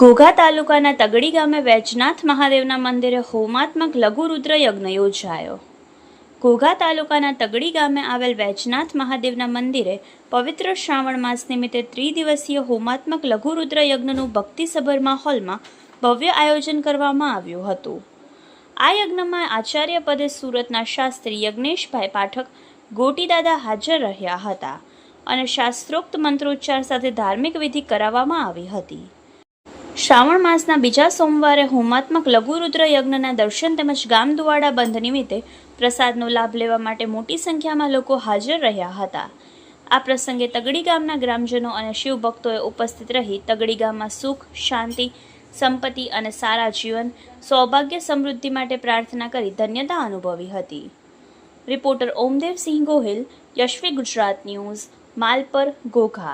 ઘોઘા તાલુકાના તગડી ગામે વૈજનાથ મહાદેવના મંદિરે હોમાત્મક લઘુરુદ્ર યજ્ઞ યોજાયો. ઘોઘા તાલુકાના તગડી ગામે આવેલ વૈજનાથ મહાદેવના મંદિરે પવિત્ર શ્રાવણ માસ નિમિત્તે ત્રિદિવસીય હોમાત્મક લઘુરુદ્ર યજ્ઞનું ભક્તિસભર માહોલમાં ભવ્ય આયોજન કરવામાં આવ્યું હતું. આ યજ્ઞમાં આચાર્ય પદે સુરતના શાસ્ત્રી યજ્ઞેશભાઈ પાઠક ગોટીદાદા હાજર રહ્યા હતા અને શાસ્ત્રોક્ત મંત્રોચ્ચાર સાથે ધાર્મિક વિધિ કરાવવામાં આવી હતી. શ્રાવણ માસના બીજા સોમવારે હોમાત્મક લઘુરુદ્ર યજ્ઞના દર્શન તેમજ ગામદુવાડા બંધ નિમિત્તે પ્રસાદનો લાભ લેવા માટે મોટી સંખ્યામાં લોકો હાજર રહ્યા હતા. આ પ્રસંગે તગડી ગામના ગ્રામજનો અને શિવભક્તોએ ઉપસ્થિત રહી તગડી ગામમાં સુખ, શાંતિ, સંપત્તિ અને સારા જીવન, સૌભાગ્ય સમૃદ્ધિ માટે પ્રાર્થના કરી ધન્યતા અનુભવી હતી. Reporter Omdevsinh Gohil, Yashvi Gujarat news, Malpar Ghogha